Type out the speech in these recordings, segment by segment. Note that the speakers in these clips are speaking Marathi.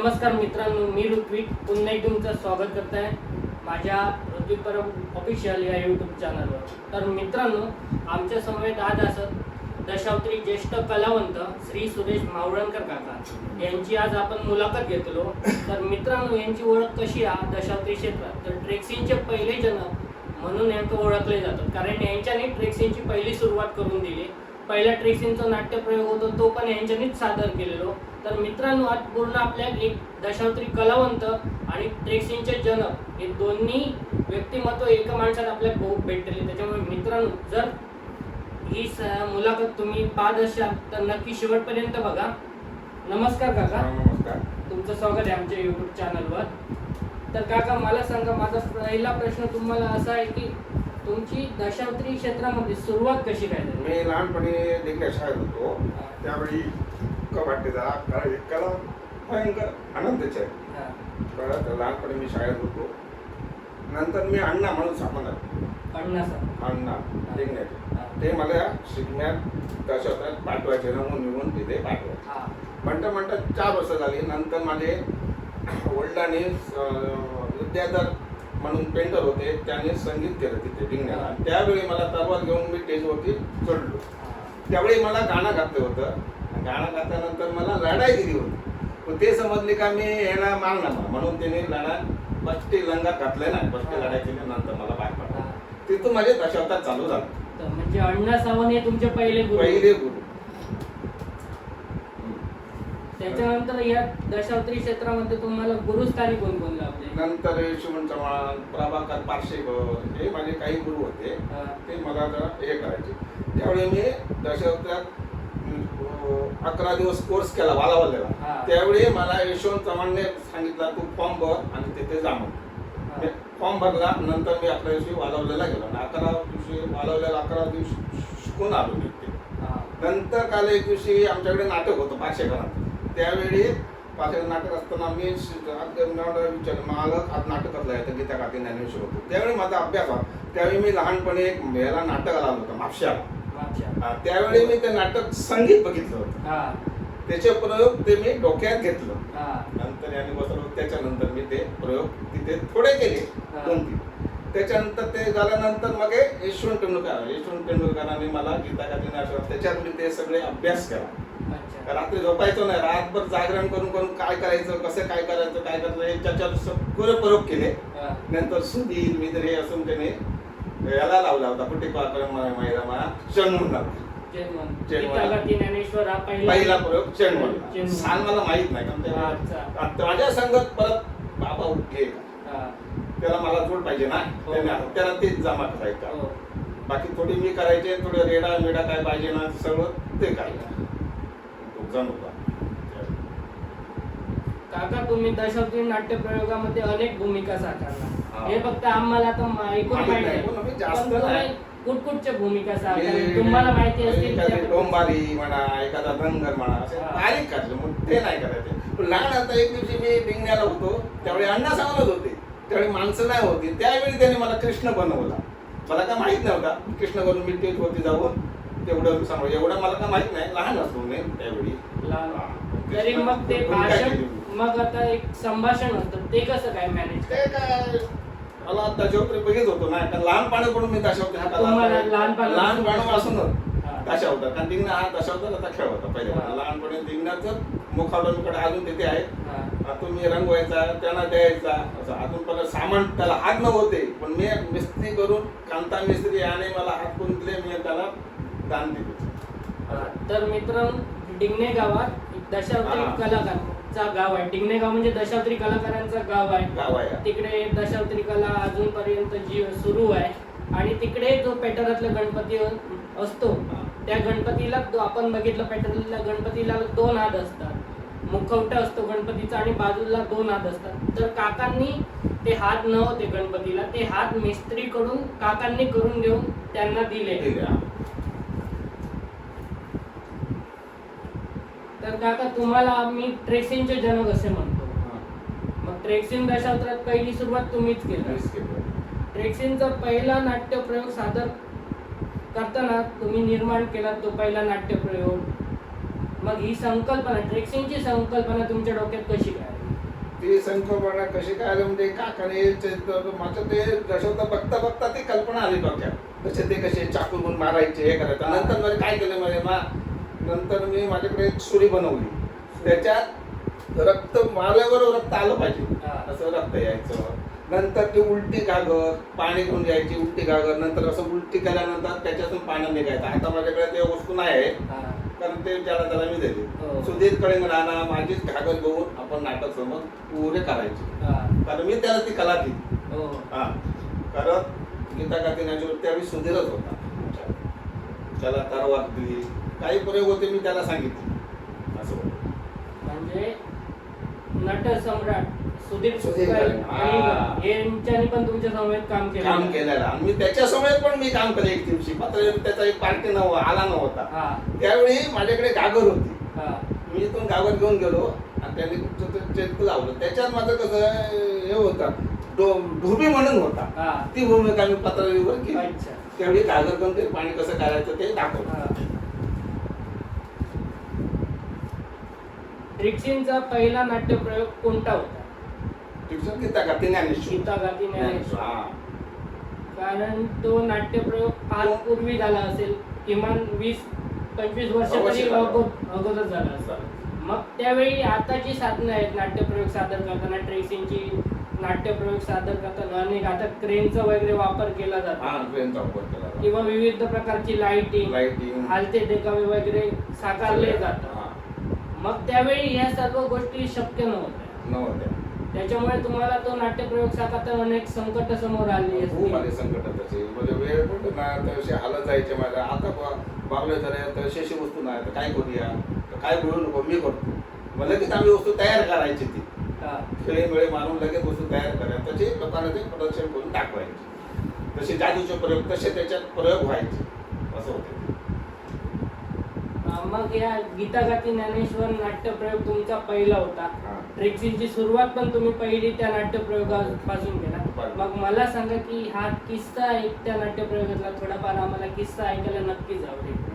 नमस्कार मित्रांनो मी ऋत्विक. पुन्हा एक तुमचं स्वागत करत आहे माझ्या ऋत्विक परब ऑफिशियल या यूट्यूब चॅनलवर तर मित्रांनो आमच्या समवेत आज असत दशावत्री ज्येष्ठ कलावंत श्री सुरेश मावळणकर काका. यांची आज आपण मुलाखत घेतलो. तर मित्रांनो यांची ओळख कशी आहे दशावत्री क्षेत्रात? तर ट्रेक्सिंगचे पहिले जनक म्हणून यांचं ओळखले जातात. कारण यांच्याने ट्रेक्सिंगची पहिली सुरुवात करून दिली. पहिला ट्रेक्सिंगचा नाट्यप्रयोग होतो तो पण यांच्यानीच सादर केलेलो. तर मित्रांनो आज पूर्ण आपल्या एक दशावत्री कलावंत आणि ट्रेक्सिंगचे जनक हे दोन्ही व्यक्तिमत्व एका माणसात आपल्या खूप भेटले त्याच्यामुळे मित्रांनो जर ही मुलाखत तुम्ही पाहत असाल तर नक्की शेवटपर्यंत बघा. नमस्कार काका. नमस्कार. तुमचं स्वागत आहे आमच्या युट्यूब चॅनलवर तर काका मला सांगा माझा पहिला प्रश्न तुम्हाला असा आहे की तुमची दशावत्री क्षेत्रामध्ये सुरुवात कशी काय झाली? मी लहानपणी देखील शाळेत होतो. त्यावेळी कबाडीचा कला कला भयंकर आनंदाचे आहे. हा. कळत लहानपणी मी शाळेत होतो. नंतर मी अण्णा म्हणून अण्णा सर अण्णा डिग्नेट ते मला शिकण्यात दशावतात पाठवायचे नमून निघून तिथे पाठवायचे हा. म्हणता म्हणता चार वर्ष झाली. नंतर माझे वडिलांनी अं, विद्याधर म्हणून पेंटर होते त्यांनी संगीत केलं तिथे डिंगण्याला त्यावेळी मला तलवार घेऊन मी स्टेजवरती चढलो. त्यावेळी मला गाणं घातलं होतं. गाणं घातल्यानंतर मला लढाई दिली होती. पण ते समजले का मी याला मारणार. म्हणून त्यांनी लढा बसटी लंगात घातले ना बसटी लढाई केली नंतर मला बाहेर पडला. तिथून माझे दशावतार चालू झाले. म्हणजे अण्णा सावंत हे तुमचे पहिले पहिले गुरु. त्याच्यानंतर या दशावत्री क्षेत्रामध्ये तुम्हाला गुरुस्थानी कोण कोण लाभले नंतर यशवंत चव्हाण प्रभाकर पारशेकर हे माझे काही गुरु होते हा. ते मला जरा हे करायचे त्यावेळी मी दशावतारात अं, अकरा दिवस कोर्स केला वालावलेला हा. त्यावेळी मला यशवंत चव्हाणने सांगितलं तू फॉर्म भर आणि तिथे जा म्हणून हा. फॉर्म भरला नंतर मी अकरा दिवशी वालवलेला गेलो आणि अकरा दिवशी वालवलेला अकरा दिवशी शिकून आलो मी हा. नंतर काल एक दिवशी आमच्याकडे नाटक होतं पाचशेकरात त्यावेळी पाचशे नाटक असताना मी विचारलं मालक आज नाटकातला आहे तर गीता काकी ज्ञानेश्वर होतो त्यावेळी माझा अभ्यास होता त्यावेळी मी लहानपणी एक याला नाटकाला आलो होतं. हा, त्यावेळी मी ते नाटक संगीत बघितलं होतं हा. त्याचे प्रयोग ते मी डोक्यात घेतलं हा. नंतर याने बसवलं त्याच्यानंतर मी ते प्रयोग तिथे थोडे केले हा. दोन तीन त्याच्यानंतर ते झाल्यानंतर मग हे यशवंत तेंडुलकर यशवंत तेंडुलकरांनी मला गीता काकी ज्ञानेश्वर त्याच्यात मी ते सगळे अभ्यास केला. रात्री झोपायचो नाही रातभर जागरण करून करून काय करायचं कसं काय करायचं काय करायचं हे त्याच्यावर सगळे प्रयोग केले. नंतर सुधीर मित्र हे असून त्याने याला लावला होता कुठे पहिला प्रयोग चणमूण. सांग मला माहीत नाही कारण माझ्या संगत परत बाबा उठले. त्याला मला जोड पाहिजे ना. हो. त्याला तेच जमा करायचं. हो. बाकी थोडी मी करायचे थोडं रेडा मेडा काय पाहिजे ना सगळं ते करायचं. जण होता. काका तुम्ही दशावती नाट्य प्रयोगामध्ये अनेक भूमिका. साकारला. हे. फक्त आम्हाला ऐकून माहीत. कुठकुठच्या भूमिका साकारल्या तुम्हाला माहिती असतील डोंबारी म्हणा एखादा धनगर म्हणा असे. बारीक करायचं मग ते नाही करायचे. लहान आता एक दिवशी मी डिंगण्याला होतो त्यावेळी अण्णा सांगत होते. त्यावेळी माणसं नाही होती. त्यावेळी त्याने मला कृष्ण बनवला. मला काय माहीत नव्हता. कृष्ण करून मी तेच होती जाऊन तेवढं सांगू. एवढं मला काय माहीत नाही. लहान असतो मी त्यावेळी. लहान. तरी मग ते भाषण. मग आता एक संभाषण होतं. ते कसं काय मॅनेज ते काय? मला दशावत्री बघित होतो ना. कारण लहानपणाकडून मी दशावती हा कला- लहानपणापासून- लहानपणापासून हा. दशावतार कारण दिंगणा हा दशावताराचा खेळ होता पहिले. लहानपणी दिंगणाचं मुखावड्यांकडे अजून तिथे आहे. हा. तुम्ही रंगवायचा त्यांना द्यायचा असं. अजून परत सामान त्याला हात. नव्हते पण मी मिस्त्री करून कांता मिस्त्री याने मला हात करून दिले मी त्याला दान दिले. तर मित्रांनो डिंगणे गावात दशावत्री. कलाकारचा गाव आहे. डिंगणे गाव म्हणजे दशावत्री कलाकारांचं गाव आहे. गाव आहे. तिकडे दशावत्री कला अजूनपर्यंत जी सुरू आहे. आणि तिकडे जो पेटरातला गणपती असतो. त्या गणपतीला आपण बघितलं पेटरला गणपतीला दोन हात असतात. मुखवटा असतो गणपतीचा आणि बाजूला दोन हात असतात. तर काकांनी ते हात नव्हते गणपतीला ते हात मिस्त्रीकडून काकांनी करून घेऊन त्यांना दिले दिले, हा. तर काका तुम्हाला आम्ही ट्रेसिंगचे जनक असे म्हणतो. मग ट्रेक्सिंग दशावत्रात पहिली सुरुवात तुम्हीच केली. ट्रेक्सिंगचा पहिला नाट्यप्रयोग सादर करताना तुम्ही निर्माण केला तो पहिला नाट्यप्रयोग मग ही संकल्पना ट्रेक्सिंगची संकल्पना तुमच्या डोक्यात कशी काय? ती संकल्पना कशी काय आली म्हणजे काकाने माझं ते दशवता बघता बघता ती कल्पना आली डोक्यात कसे ते कसे चाकू घेऊन मारायचे हे करायचं. नंतर म्हणजे काय केलं म्हणजे मा नंतर मी माझ्याकडे एक सुरी बनवली. त्याच्यात रक्त मारल्यावर रक्त आलं पाहिजे. हा. असं रक्त यायचं. नंतर ती उलटी घागर पाणी घेऊन यायची उलटी घागर. नंतर असं उलटी केल्यानंतर त्याच्यातून पाणी निघायचं. आता माझ्याकडे ते वस्तू नाही आहे हा. कारण ते त्याला त्याला मी हो. दिली सुधीरकडे राणा माझीच घागर घेऊन आपण नाटक समोर पुरे करायचे. हा. कारण मी त्याला ती कला दिली. हो. हा. कारण गीता गातीनाची त्यावेळी सुधीरच होता. त्याला तरवार दिली. काही प्रयोग होते मी त्याला सांगितले. असं. म्हणजे नट सम्राट सुधीर यांच्यानी पण तुमच्या समवेत काम केलं. काम केलेलं. आणि मी त्याच्यासमोर पण मी काम केलं एक दिवशी. मात्र त्याचा एक पार्टी नव आला नव्हता. हा. त्यावेळी माझ्याकडे गागर होती. हा. मी इथून गावात घेऊन गेलो. आणि त्यांनी चेक लावलं. त्याच्यात माझं कसं हे होतं. ढोबी म्हणून होता. ती भूमिका मी पत्रावर केली. त्यावेळी गागर घेऊन ते पाणी कसं करायचं ते दाखवलं. ट्रिक्सींचा पहिला नाट्यप्रयोग कोणता होता? ट्युशन घेता का ते ज्ञानेश्वर. सीता गाती ज्ञानेश्वर. हा. कारण तो नाट्यप्रयोग फार पूर्वी झाला असेल किमान वीस पंचवीस वर्ष अवश्य. अगो- अगोदर झाला असेल. मग त्यावेळी आता जी साधनं आहेत नाट्यप्रयोग सादर करताना ट्रेसिंगची नाट्यप्रयोग सादर करताना अनेक. आता क्रेनचा वगैरे वापर केला हा जातो ट्रेनचा वापर केला किंवा विविध प्रकारची लाइटिंग लाईटिंग हालते देखावे वगैरे साकारले जातात. मग त्यावेळी ह्या सर्व गोष्टी शक्य नव्हत्या. नव्हत्या. त्याच्यामुळे तुम्हाला तो नाट्यप्रयोग साकारताना अनेक संकट समोर आली खूप. आले संकट तसे म्हणजे वेळ पण ना तसे हालत जायचे माझ्या आता बा- बाबले झाले तर शेशी वस्तू नाही. तर काय करूया? तर काय बोलू नको मी करतो. मग लगेच आम्ही वस्तू तयार करायची ती. खेळे वेळे मारून लगेच वस्तू तयार करायची तसे लोकांना ते प्रदर्शन करून दाखवायचे. तसे जादूचे प्रयोग तसे त्याच्यात प्रयोग व्हायचे. असं होते. मग या गीता गाती ज्ञानेश्वर नाट्यप्रयोग तुमचा पहिला होता. ट्रेक्सिंगची सुरुवात पण तुम्ही पहिली त्या नाट्यप्रयोगापासून केला. मग मला सांगा की हा किस्सा एक त्या नाट्यप्रयोगातला थोडाफार आम्हाला किस्सा ऐकायला नक्कीच आवडेल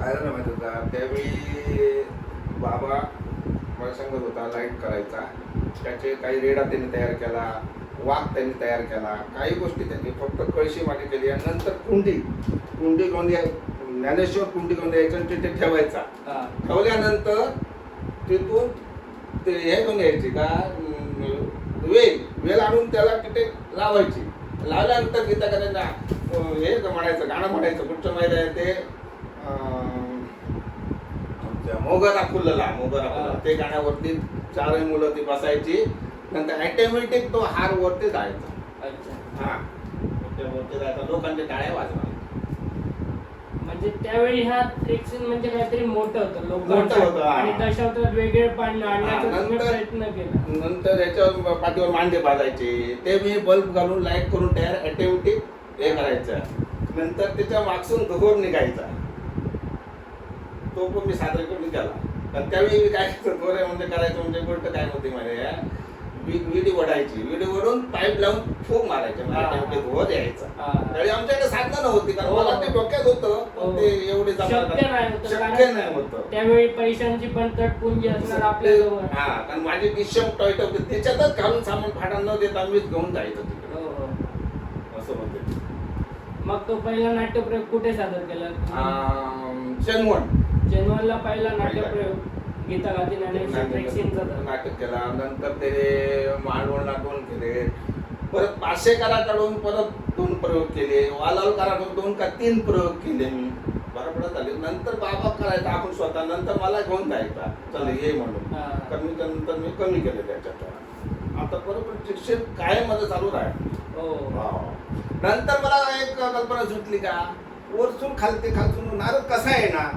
काय झालं माहिती होता त्यावेळी बाबा मला सांगत होता लाइट करायचा. त्याचे काही रेडा त्यांनी तयार केला वाघ त्यांनी तयार केला काही गोष्टी त्यांनी फक्त कळशी मागे केली आणि नंतर कुंडी. कुंडी याय ज्ञानेश्वर कुंडी घेऊन यायचं आणि तिथे ठेवायचा. ठेवल्यानंतर तिथून ते हे घेऊन यायची का वेल वेल आणून त्याला तिथे लावायची. लावल्यानंतर गीता करायला हे म्हणायचं गाणं म्हणायचं कुठचं माहिती आहे ते मोगरा फुलला मोगरा फुलला. ते गाण्यावरती चारही मुलं ती बसायची. नंतर ऑटोमॅटिक तो हार वरती जायचा. अच्छा. हा. वरती जायचा. लोकांच्या टाळ्या वाजवायच्या म्हणजे त्यावेळी हा ट्रेक्सिंग म्हणजे काहीतरी मोठं होतं मोठं होतं, हा. आणि दशावतारात वेगळे पाणी आणण्याचा तुम्ही नंतर- प्रयत्न केला. नंतर याच्यावर पाठीवर मांडे बांधायचे. ते मी बल्ब घालून लाइट करून तयार ऑटोमॅटिक हे करायचं. नंतर त्याच्या मागसून धोर निघायचा. तो पण मी सादर करून केला. पण त्यावेळी मी काय धोर म्हणजे करायचं म्हणजे गोष्ट काय होती माझ्या विडी वडायची विडी वडून पाईप लावून फूक मारायचे. म्हणजे यायचा. त्यावेळी आमच्याकडे साधनं नव्हती कारण हो. मला ते डोक्यात होतं हो. ते एवढे शक्य नाही होतं त्यावेळी पैशांची पण तटपुंजी असणार आपल्याजवळ हा कारण माझी डिशम टॉयट होते त्याच्यातच घालून सामान भाडा न देता मीच घेऊन जायचं तिकडे हो. असं होते मग तो पहिला नाट्यप्रयोग कुठे सादर केला शनवण जेनवनला पहिला नाट्यप्रयोग गीता. नाटक केला. नंतर ते मालवणला दोन केले. परत पाचशेकराकडून परत दोन प्रयोग केले. वालावलकराकडून दोन का तीन प्रयोग केले मी. बरोबर झाले. नंतर बाबा करायचा. आपण स्वतः नंतर मला घेऊन जायचा. चल ये म्हणून. हा. कमी नंतर मी कमी केले त्याच्यात. आता बरोबर शिक्षण कायम माझं चालू राहील. हो. नंतर मला एक कल्पना सुचली का? वरसून खालते खालसून नारळ कसा आहे ना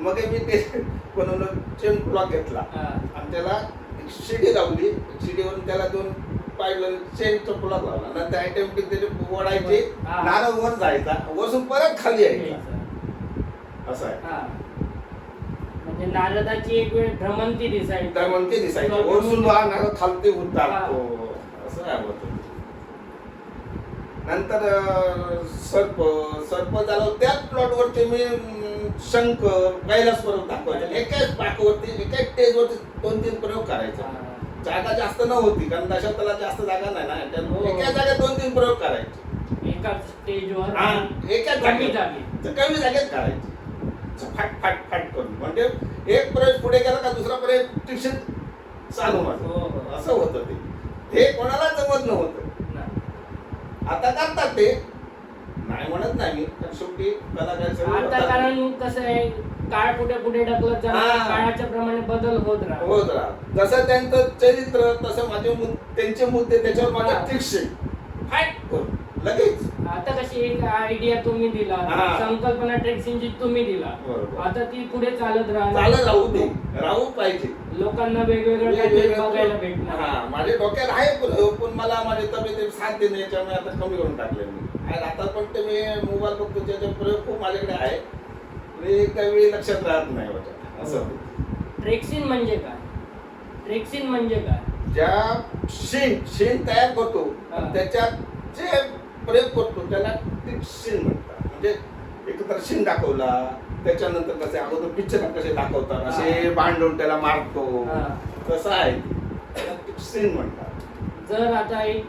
मग मी ते बनवलं चेन ब्लॉक घेतला. आणि त्याला एक शिडी लावली. शिडीवरून त्याला दोन पाहिलं चेनचा ब्लॉक लावला. नंतर ऑटोमॅटिक त्याचे ओढायचे. नारळ वर जायचा. वरसून परत खाली यायचा. असं आहे. म्हणजे नारदाची एक वेळ भ्रमंती दिसायची. दिसायचं. हा. नारळ खालते असं आहे नंतर सर्प सर्प झालं. त्याच प्लॉट वरती मी शंकर कैलास पर्वत दाखवायचे एकाच पाकवरती एकाच स्टेजवरती दोन तीन प्रयोग करायचे. हा. जागा जास्त नव्हती कारण दशावताला जास्त जागा नाही ना. हो. त्यामुळे एका जागेत दोन तीन प्रयोग करायचे. एकाच स्टेजवर हा एकाच जागी. तर कमी जागेत करायचे. फाट फाट फाट करून. म्हणजे एक प्रयोग पुढे गेला का दुसरा प्रयोग ट्युशन चालू माझं हो, हो. असं होतं ते. ते कोणाला जमत नव्हतं. आता करतात ते. नाही म्हणत नाही पण शेवटी कलाकार आता. कारण कसं आहे काळ पुढे पुढे ढकलत जाणार हा. काळाच्या प्रमाणे बदल होत राहतो होत राहा जसं त्यांचं चरित्र तसं माझे त्यांचे मुद्दे त्याच्यावर हा. माझ्या फिक्स फाईट करू लगेच. आता कशी एक आयडिया तुम्ही दिला हा. संकल्पना ट्रेक्सिंगची तुम्ही दिला. बरोबर. आता ती पुढे चालत राहणार. चालत राहू दे. राहू पाहिजे. लोकांना वेगवेगळं काहीतरी बघायला भेटणार. हा. माझ्या डोक्यात आहे पण मला माझी तब्येत साथ देणे याच्यामुळे आता कमी करून टाकले मी. आणि आता पण ते मी मोबाईल बघतो त्याचे प्रयोग खूप माझ्याकडे आहे. मी काही वेळी लक्षात राहत नाही माझ्या असं. ट्रेक्सिन म्हणजे काय? ट्रेक्सिन म्हणजे काय? ज्या शेण शेण तयार करतो हा. त्याच्यात जे प्रयोग करतो त्याला शेण म्हणतात. म्हणजे एकत्र शेण दाखवला त्याच्यानंतर कसे अगोदर पिक्चर कसे दाखवतात असे भांडून त्याला मारतो. हा. तसं आहे. शेण म्हणतात. जर आता एक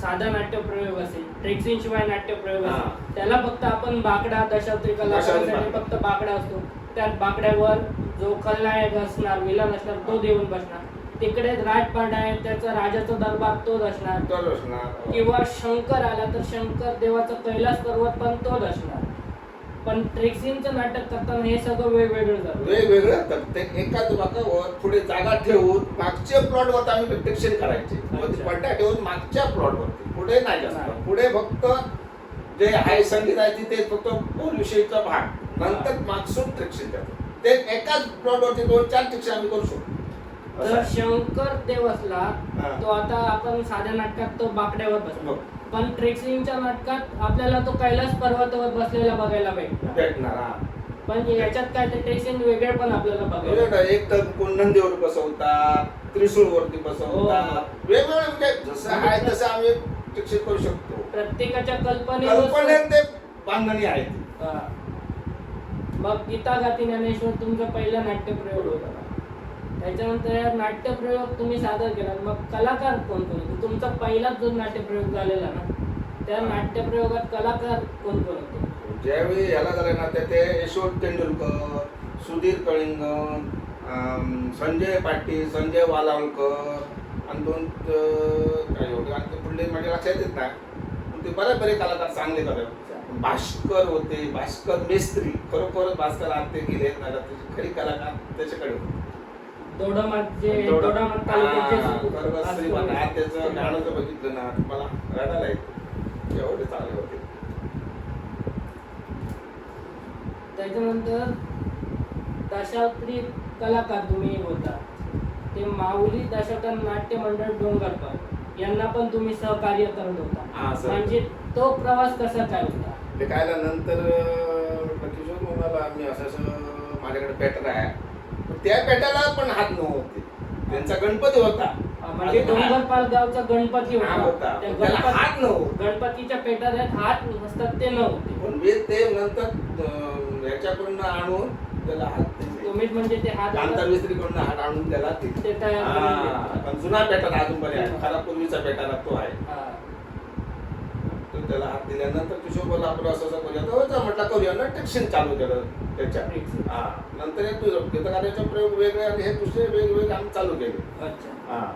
साधा नाट्यप्रयोग असेल ट्रेक्सिन शिवाय नाट्यप्रयोग हा. असेल त्याला फक्त आपण बाकडा दशावतारी कलाकारासाठी दशावतारी. फक्त बाकडा असतो त्यात बाकड्यावर जो खलनायक असणार विलन असणार तो देऊन बसणार तिकडे राजपाट आहे त्याचा राजाचा दरबार तोच असणार तर असणार. किंवा शंकर आला तर शंकर देवाचा कैलास पर्वत पण तोच असणार पण ट्रेक्सिनचं नाटक करताना हे सगळं वेगवेगळं जातं वेगवेगळं तर ते एकाच वाकावर पुढे जागा ठेवून मागच्या प्लॉटवर आम्ही प्रत्यक्षण करायचे. मग ते. पट्ट्या ठेवून मागच्या प्लॉटवरती. पुढे नाही जास्त. पुढे फक्त जे आहे संगीत आहे तिथे फक्त बोल विषयीचा भाग. नंतर मागसून ट्रेक्शन जातो ते एकाच प्लॉटवरती दोन चार ट्रेक्शन आम्ही करू शकतो. आहे. शंकर देव असला हा. तो आता आपण साध्या नाटकात तो बाकड्यावर बसतो. बघ, पण ट्रेक्सिंगच्या नाटकात आपल्याला तो कैलास पर्वतावर बसलेला बघायला भेटतो भेटणार हा. पण याच्यात काय ते ट्रेक्सिंग वेगळे पण आपल्याला बघायला. एक तर कोण नंदीवर बसवतात त्रिशूळवरती बसवतात हो. वेगवेगळे म्हणजे जसं आहे तसं आम्ही करू शकतो प्रत्येकाच्या कल्पनेवर कल्पनेत ते बांधणी आहे. हा. मग गीता गाती ज्ञानेश्वर तुमचा पहिला नाट्यप्रयोग होता त्याच्यानंतर नाट्यप्रयोग तुम्ही सादर केला. मग कलाकार कोण कोण? होते तुमचा पहिलाच जो नाट्यप्रयोग झालेला ना त्या नाट्यप्रयोगात कलाकार कोण कोण होते? ज्यावेळी याला झालं ना त्या ते यशवंत तेंडुलकर सुधीर कळिंगण अं, संजय पाटील संजय वालावलकर आणि दोन काय होते? आणि ते पुढले माझ्या लक्षात येत नाही. ते बरे बरे कलाकार चांगले करत भास्कर होते भास्कर मेस्त्री. खरोखर भास्कर आत्ते गेले खरी कलाकार त्याच्याकडे होते. त्याचं गाणं बघितलं ना. मला रडायला येतं. एवढे चांगले होते. त्याच्यानंतर दशावत्री कलाकार तुम्ही होता. ते माऊली दशावतार नाट्य मंडळ डोंगरकर. यांना पण तुम्ही सहकार्य करत होता. म्हणजे तो प्रवास कसा काय होता? ते कायला नंतर किशोर म्हणाला मी असं असं माझ्याकडे पॅटर्न आहे. त्या पॅटर्नला पण हात नव्हते. त्यांचा गणपती होता. म्हणजे डोंगरपाल गावचा गणपती होता. होता. त्याला नव्हते. गणपतीच्या पेटाऱ्यात हात नसतात ते नव्हते. पण मी ते नंतर याच्याकडून आणून त्याला हात म्हणजे ते हात कांता मिस्त्रीकडून हात आणून त्याला. ते तयार जुना पॅटर्न अजून पण आहे. खरा पूर्वीचा पॅटर्न तो आहे. तर त्याला हात दिल्यानंतर किशोर बोला आपण असं असं करूया तर म्हटलं करूया ना टेक्शन चालू केलं. त्याच्या. हा नंतर हे गीतकाराचे प्रयोग वेगळे आणि हे दुसरे वेगवेगळे आम्ही चालू केले. अच्छा. हा.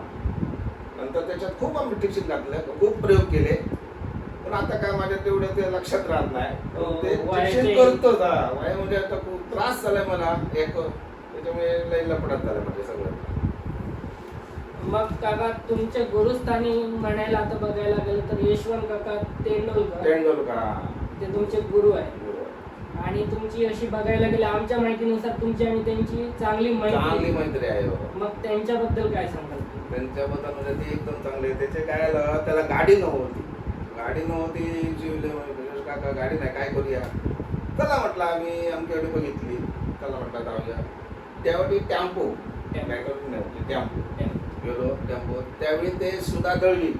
नंतर त्याच्यात खूप आम्ही घातलं खूप प्रयोग केले. पण आता काय माझ्या तेवढं ते लक्षात राहत नाही. हो, ते हा वयामध्ये आता खूप त्रास झालाय मला एक त्याच्यामुळे लई लपडात झालं म्हणजे सगळं. मग काका तुमचे गुरुस्थानी म्हणायला आता बघायला गेलं तर यशवंत काका तेंडुलकर. तेंडुलकर ते तुमचे गुरु आहे बरोबर. आणि तुमची अशी बघायला गेली आमच्या माहितीनुसार तुमची आणि त्यांची चांगली चांगली मैत्री मैत्री आहे हो. मग त्यांच्याबद्दल काय सांगाल? त्यांच्याबद्दल म्हणजे ते एकदम चांगले त्याचे काय झालं, त्याला गाडी नव्हती. गाडी नव्हती म्हणजे काका गाडी नाही काय करूया? चला म्हटलं आम्ही आमच्याकडे बघितली. चला म्हटलं जाऊया. त्यावेळी टॅम्पो टॅम्पो. गेलो टॅम्पो. त्यावेळी ते सुधा दळवी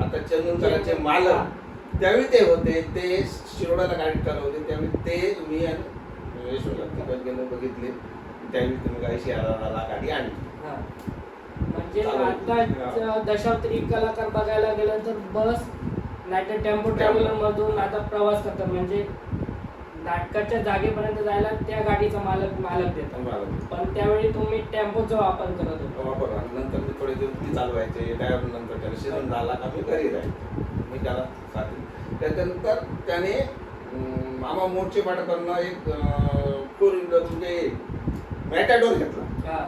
आता चंदनकरांचे मालक त्यावेळी ते होते ते शिरोडाला गाडी चालवते त्यावेळी ते मी आणि तिकडे गेलो बघितले. त्यावेळी तुम्ही गायशी आला गाडी आणली. म्हणजे. आता दशावतारी कलाकार बघायला गेलं तर बस नाहीतर टेम्पो ट्रॅव्हलर मधून आता प्रवास करतात. म्हणजे नाटकाच्या जागेपर्यंत जायला त्या गाडीचा मालक मालक देतात. पण त्यावेळी तुम्ही टेम्पोचा वापर करत होता. वापर. नंतर मी थोडे दिवस ती चालवायचे नंतर त्याला झाला का मी घरी राहायचो. मी त्याला साथ दिली. त्याच्यानंतर त्याने मामा मोर्चे पाठकडनं एक फोर व्हीलर म्हणजे मॅटाडोर घेतला हा.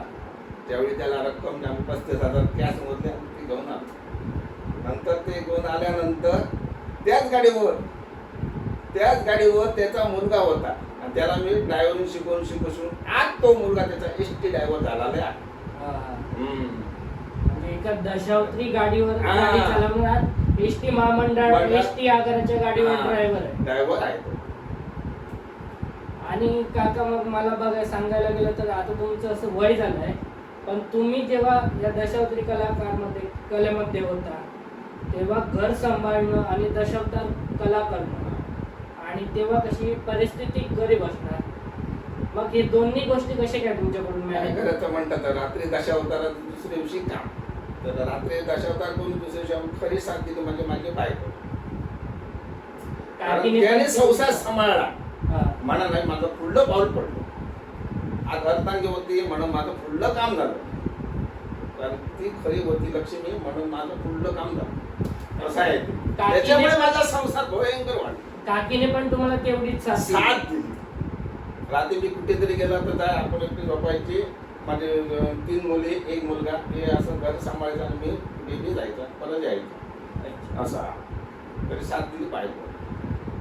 त्यावेळी त्याला रक्कम आम्ही पस्तीस हजार कॅश मोजले ती घेऊन आलो नंतर ते घेऊन आल्यानंतर त्याच गाडीवर त्याच गाडीवर त्याचा मुलगा होता आणि त्याला मी ड्रायव्हरिंग शिकवून शिकवून आज तो मुलगा त्याचा एस टी ड्रायव्हर झालेला आहे. हम्म. म्हणजे एका दशावतारी गाडीवर. गाडी चालवणार एस टी महामंडळ मंडळ. एस टी आगाराच्या गाडीवर. ड्रायव्हर आहे ड्रायव्हर आहे तो. आणि काका मग मला बघाय सांगायला गेलं तर आता तुमचं असं वय झालंय पण तुम्ही जेव्हा या दशावतारी कलाकारमध्ये कलेमध्ये होता तेव्हा घर सांभाळणं आणि दशावतार कला करणं आणि तेव्हा कशी परिस्थिती गरीब असणार मग हे दोन्ही गोष्टी कशा काय तुमच्याकडून म्हणतात तर रात्री दशावतारात दुसऱ्या दिवशी काम तर रात्री दशावतार करून दुसऱ्या दिवशी खरी साथ दिली म्हणजे माझी बायको. कारण त्याने संसार सांभाळला. म्हणा नाही माझं पुढलं पाऊल पडलं. आज अर्धांगी होती म्हणून माझं पुढलं काम झालं. कारण ती खरी होती लक्ष्मी म्हणून माझं पुढलं काम झालं. असं आहे. त्याच्यामुळे माझा संसार भयंकर वाढला. काकीने पण तुम्हाला तेवढीच साथ दिली. रात्री मी कुठेतरी गेला तर आपण एकटी झोपायची. माझे तीन मुली एक मुलगा हे असं घर सांभाळायचं आणि मी बेबी जायचा परत यायचं. असा तरी साथ दिली पाहिजे.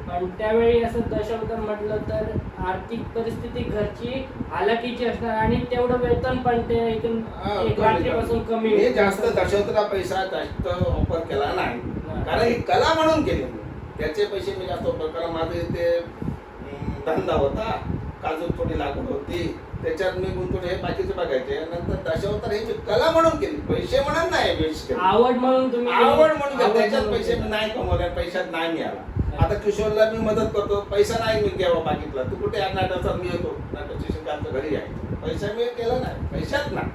पण त्यावेळी असं दशावतार म्हटलं तर आर्थिक परिस्थिती घरची हालाकीची असणार आणि तेवढं वेतन पण ते हा, रात्रीपासून कमी. होतं. जास्त दशवतरा पैसा जास्त ऑफर केला नाही. हा. कारण ही कला म्हणून केली त्याचे पैसे मी जास्त ऑफर कारण माझे अं, धंदा होता. काजू थोडी लागवड होती. त्याच्यात मी गुंतवून हे बाकीचे बघायचे नंतर दशावतार ही मी कला म्हणून केली. पैसे म्हणून नाही वेस्ट केली आवड म्हणून तुम्ही आवड म्हणून केली. त्याच्यात पैसे मी. नाही कमवले पैशात नाही मिळाला. आता किशोरला मी मदत करतो. पैसा नाही मी घ्यावा बाकीतला. तू कुठे या नाटकाचा मी येतो. नाटक शिक्षकांच्या घरी यायचं पैसा मी केला नाही. पैशात नाही.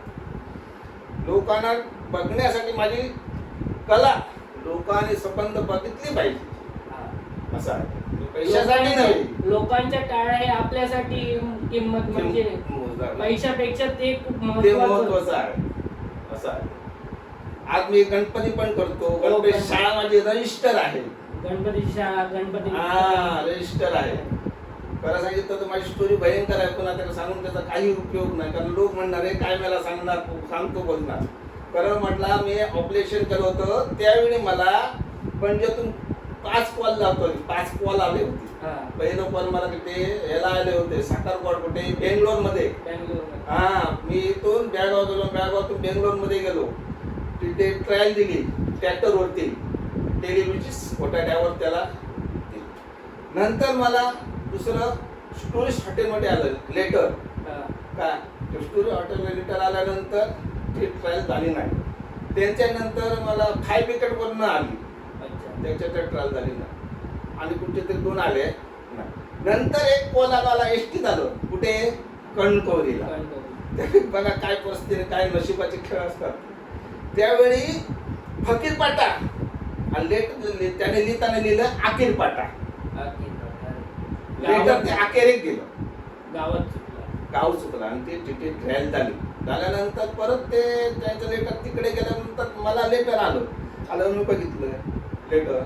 लोकांना बघण्यासाठी माझी कला लोकांनी संबंध बघितली पाहिजे. हा. असं आहे. पैशासाठी नव्हे. लोकांच्या टाळ्या हे आपल्यासाठी किंमत म्हणजे. पैशापेक्षा ते खूप ते महत्वाचं महत्वाचं आहे. असं आहे. आज मी गणपती पण करतो. गणपती गणपती. शाळा माझी रजिस्टर आहे. गणपतीची शाळा गणपती हा रजिस्टर आहे. खरं सांगितलं तर माझी स्टोरी भयंकर आहे. पण आता सांगून त्याचा काही उपयोग नाही. कारण लोक म्हणणार आहे काय मला सांगणार? सांगतो बोलणार खरं म्हटलं मी ऑपरेशन केलं होतं. त्यावेळी मला पणजेतून पाच कॉल लावतो पाच कॉल आले होते. हा. पहिलं कॉल मला तिथे याला आले होते. साखरकोड कुठे? बेंगलोरमध्ये बँगलोर हा मी इथून बेळगाव गेलो बेळगावातून बेंगलोरमध्ये गेलो. तिथे ट्रायल दिली ट्रॅक्टर वरती. टेलिव्हिजन ड्रायव्हर त्याला. नंतर मला दुसरं टुरिस्ट हॉटेलमध्ये आलं लेटर का? टुरिस्ट हॉटेल लेटर आल्यानंतर ती ट्रायल झाली नाही. त्यांच्यानंतर मला फाय विकेट वरनं आली. त्याच्या त्या ट्रायल झाली नाही. आणि कुठचे तरी दोन आले. नंतर एक कॉल आला एस टी झालं. कुठे? कणकवलीला. बघा काय परिस्थिती काय नशिबाचे खेळ असतात. त्यावेळी फकीर पाटा आणि लेट त्याने लिहिताना लिहिलं आकीर पाटा. लेटर ते आकेरीत गेलं. गावात गाव चुकलं आणि ते तिथे ट्रायल झाली. झाल्यानंतर परत ते त्यांचं लेटर तिकडे गेल्यानंतर मला लेटर आलं. आलं मी बघितलं. लेटर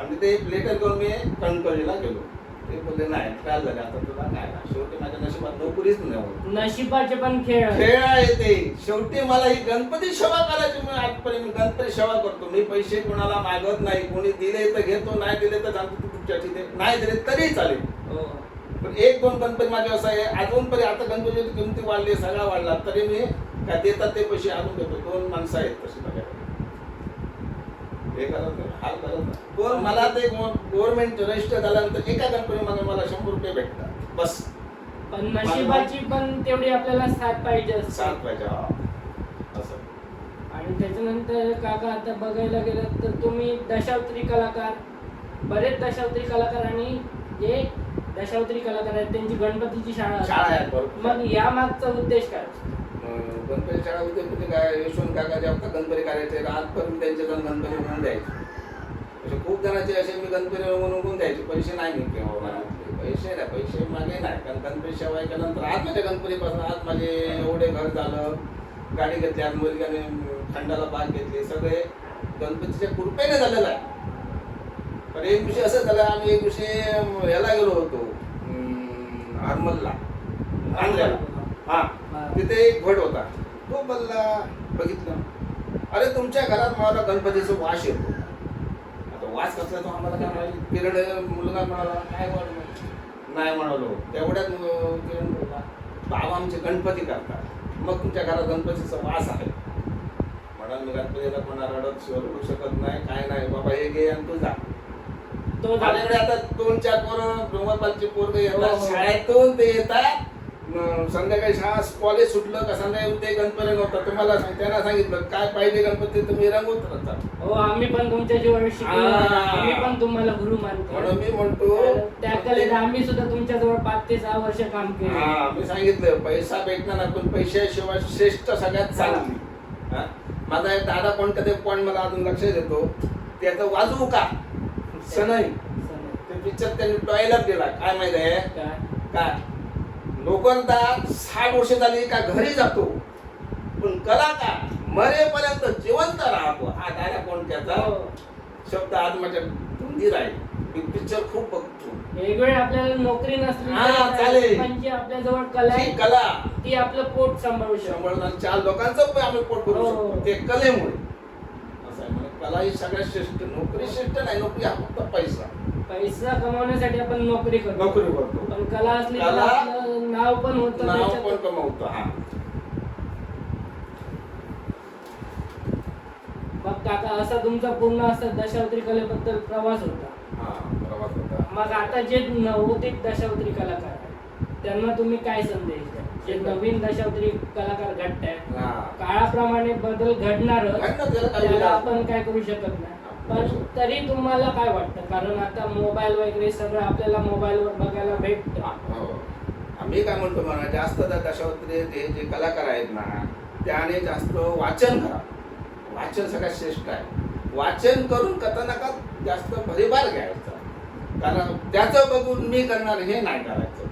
आणि ते लेटर घेऊन मी कणकवलीला गेलो. ते बोलले नाही ट्रायल झाले आता तुला काय ना शेवटी माझ्या नशिबात नोकरीच नाही होत. नशिबाचे पण खेळ. खेळ आहे ते. शेवटी मला ही गणपती सेवा करायची मी आजपर्यंत मी गणपती सेवा करतो. मी पैसे कोणाला मागत नाही. कोणी दिले तर घेतो नाही दिले तर सांगतो तू तुमच्या तिथे. नाही दिले तरी चालेल. हो. पण एक दोन गणपती माझे असं आहे. अजूनपर्यंत आता गणपतीची किमती वाढली सगळा वाढला. तरी मी काय देतात ते पैसे अजून देतो. दोन माणसं आहेत तशी माझ्याकडे. हे करत पण मला ते गव्हर्नमेंट रजिस्टर झाल्यानंतर एका गणपतीमध्ये मला शंभर रुपये भेटतात. बस. पण नशिबाची पण तेवढी आपल्याला साथ पाहिजे असते. सात पाहिजे हा. असं. आणि त्याच्यानंतर काका आता बघायला गेलं तर तुम्ही दशावतारी कलाकार बरेच दशावतारी कलाकार आणि जे दशावतारी कलाकार आहेत त्यांची गणपतीची शाळा शाळा असते. आहे बरोबर. मग या मागचा उद्देश काय गणपती शाळा होते म्हणजे काय यशवंत काका जेव्हा गणपती करायचे रातपर्यंत त्यांचे जण गणपती म्हणून द्यायचे. असे खूप जणांचे असे मी गणपती म्हणून कोण द्यायचे पैसे नाही मी पैसे नाही पैसे मागे नाही. कारण गणपती सेवा केल्यानंतर आज माझ्या गणपतीपासून आज माझे एवढे घर झालं. गाडी घेतली आज मुलग्याने खंडाला बाग घेतली. सगळे गणपतीच्या कृपेने झालेलं आहे. पण एक दिवशी असं झालं आम्ही एक दिवशी याला गेलो होतो हरमलला हा तिथे एक भट होता. तो बोलला बघितलं. अरे तुमच्या घरात मला गणपतीचं वास येतो. वास कसला तो आम्हाला काय माहिती? किरण मुलगा म्हणाला काय म्हणालो नाही म्हणालो. तेवढ्यात किरण बोलला बाबा आमचे गणपती करतात. मग तुमच्या घरात गणपतीचा वास आहे. म्हणा मी गणपतीला कोणा रडत रडू शकत नाही काय नाही. बाबा हे घे आणि तू जा. तो माझ्याकडे आता दोन चार पोरं डोंगरपालचे पोरग हो, येतात हो. शाळेतून ते येतात संध्याकाळी शाळा कॉलेज सुटलं का संध्याकाळी ते गणपती रंगवतात तुम्हाला सांग- त्यांना सांगितलं काय पाहिजे गणपती? तुम्ही रंगवत राहतात हो आम्ही पण तुमच्या जीवन शिकलो आ. मी पण तुम्हाला गुरु मानतो. म्हणून मी म्हणतो त्या कलेत आम्ही सुद्धा तुमच्या जवळ पाच ते सहा वर्ष काम केले. हा मी सांगितलं पैसा भेटणार नाही पण पैशाशिवाय श्रेष्ठ सगळ्यात चांगली? माझा एक दादा कोणता ते पॉईंट मला अजून लक्षात येतो त्याचं वाजवू का? सनई. ते पिक्चर त्यांनी टॉयलर दिला. काय माहिती आहे? काय? काय लोक साठ वर्ष झाली का घरी जातो. पण कला का मरेपर्यंत जिवंत राहतो. हा दादा कोण त्याचा हो. शब्द आज माझ्या तोंडी राहील मी पिक्चर खूप बघतो. एक वेळ आपल्याला नोकरी नसली हा, तरी चालेल. म्हणजे आपल्या जवळ कला ती आहे. कला. ती आपलं पोट सांभाळू शकतो. शंभर चार लोकांचं पण आम्ही पोट करू हो. शकतो. ते कलेमुळे. असं आहे. म्हणजे कला ही सगळ्यात श्रेष्ठ. नोकरी श्रेष्ठ नाही. नोकरी हा फक्त पैसा. पैसा कमवण्यासाठी आपण नोकरी करतो. नोकरी करतो. पण कला असली तर कला- नाव पण होतं नाव त्याच्यात. पण कमवतो हा. मग काका असा तुमचा पूर्ण असा दशावतारी कलेबद्दल प्रवास होता. हा प्रवास होता. मग आता जे नवोदित दशावतारी कलाकार आहेत त्यांना तुम्ही काय संदेश द्या जे नवीन दशावतारी कलाकार घडत आहेत हा. काळाप्रमाणे बदल घडणारच घडणार त्याला आपण काय करू शकत नाही? पण तरी तुम्हाला काय वाटतं? कारण आता मोबाईल वगैरे सगळं आपल्याला मोबाईलवर बघायला भेटतं. हो. आम्ही काय म्हणतो म्हणा जास्त तर दशावतारी ते जे कलाकार आहेत ना त्याने जास्त वाचन करा वाचन सगळ्यात श्रेष्ठ आहे. वाचन करून कथानकात जास्त भरीभार घ्यायचा. कारण त्याचं बघून मी करणार हे नाही करायचं.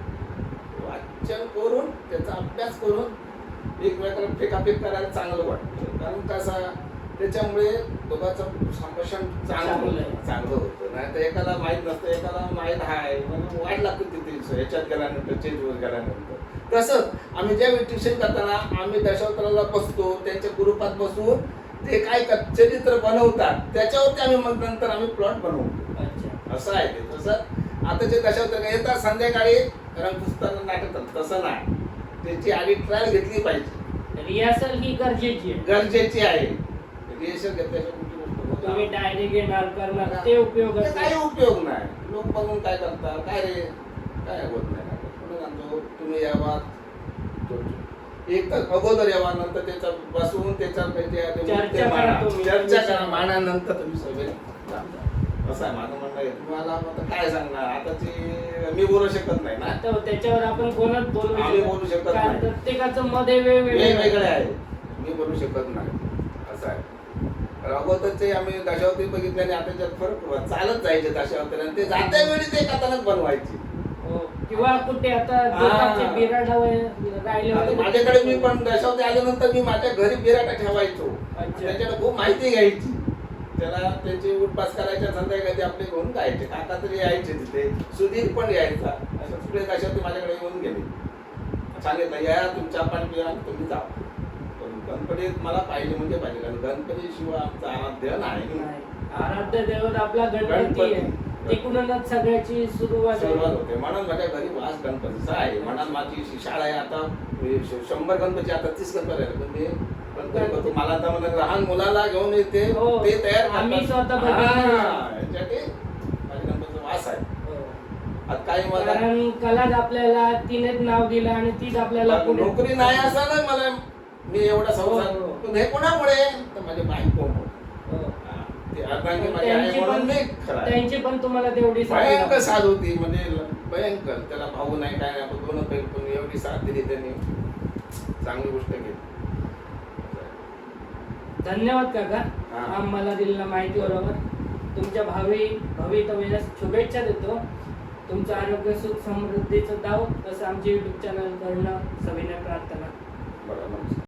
वाचन करून त्याचा अभ्यास करून एकमेकांना फेकाफेक करायला चांगलं वाटतं. कारण कसं त्याच्यामुळे दोघांचं संभाषण चांगलं चांगलं होतं. आहे. चांगलं होतं. नाही तर एकाला माहीत नसतं एकाला माहीत आहे. म्हणजे वाट लागते तिथे ह्याच्यात गेल्यानंतर चेंजवर गेल्यानंतर. तसंच आम्ही ज्यावेळी ट्युशन करताना आम्ही दशावताराला बसतो त्यांच्या ग्रुपात बसून ते काय चरित्र बनवतात त्याच्यावरती आम्ही मग नंतर आम्ही प्लॉट बनवतो. असं आहे ते. तसं आता जे दशावतार येतात संध्याकाळी रंगपुसताना नाटक. तसं नाही. त्याची आधी ट्रायल घेतली पाहिजे. रिहर्सल ही गरजेची गरजेची आहे. रिहर्सल घेतल्याशिवाय कुठली गोष्ट होत तुम्ही नाही. डायरेक्ट येणार करणार ते उपयोग ते काही उपयोग नाही. लोक बघून काय करतात काय रे? काय होत नाही. सांगतो तुम्ही यावा. एक तर अगोदर यावा नंतर त्याचा बसून त्याचा त्याच्या- ते चर्चा मुद्दे करा मांडा. तुम्ही. चर्चा करा मांडल्यानंतर तुम्ही सगळे. असं आहे माझं म्हणणं आहे. तुम्हाला आता काय सांगणार? आता ती मी बोलू शकत नाही ना. त्याच्यावर आपण कोणच बोलू आम्ही बोलू शकत कारण नाही. प्रत्येकाचं मत हे वेगवेगळे वेगवेगळे आहे. मी बोलू शकत नाही. असं आहे. अगोदरचे आम्ही दशावती बघितल्याने आता त्याच्यात फरक. चालत जायचे दशावती आणि ते जात्या वेळी ते कथानक बनवायची हो. किंवा कुठे आता. माझ्याकडे मी पण दशावती आल्यानंतर मी माझ्या घरी बिराटा ठेवायचो. त्याच्याकडे खूप माहिती घ्यायची त्याला त्याची उठपास करायच्या संध्याकाळी आपले घेऊन जायचे काका तरी यायचे तिथे सुधीर पण यायचा असं सगळे दशावती माझ्याकडे येऊन गेले सांगितलं या तुमच्या आणि तुम्ही जा पण गणपतीत मला पाहिजे म्हणजे पाहिजे. कारण गणपती शिवाय आमचं आराध्य नाही. नाही. आराध्य दैवत आपला गणपती गणपती. आहे तिकडूनच सगळ्याची सुरुवात सुरुवात होते. म्हणून माझ्या घरी वास गणपतीचा आहे. म्हणून माझी शाळा आहे आता शंभर गणपती आता तीस गणपती आहे पण मी गणपती करतो. मला आता मला लहान मुलाला घेऊन येते. हो. ते तयार करतात. आम्ही स्वतः हा, गणपतीचा वास आहे. हो. आता काही मला कारण कलाच आपल्याला तिनेच नाव दिलं आणि तीच आपल्याला नोकरी नाही असं नाही मला मी एवढा संसार हो, हो. पण हे कोणामुळे? तर माझे बायको. हो. त्यांची पण तुम्हाला तेवढी भयंकर. साथ होती. म्हणजे भयंकर. त्याला भाऊ नाही काय नाही. दोन पण एवढी साथ दिली त्यांनी. चांगली गोष्ट केली. धन्यवाद काका. आम्हाला दिलेल्या माहिती बरोबर तुमच्या भावी भवितव्यास शुभेच्छा देतो. तुमचं आरोग्य सुख समृद्धीचं दाव. तसं आमचे युट्यूब चॅनल करणं सविनय प्रार्थना. बरं नमस्कार.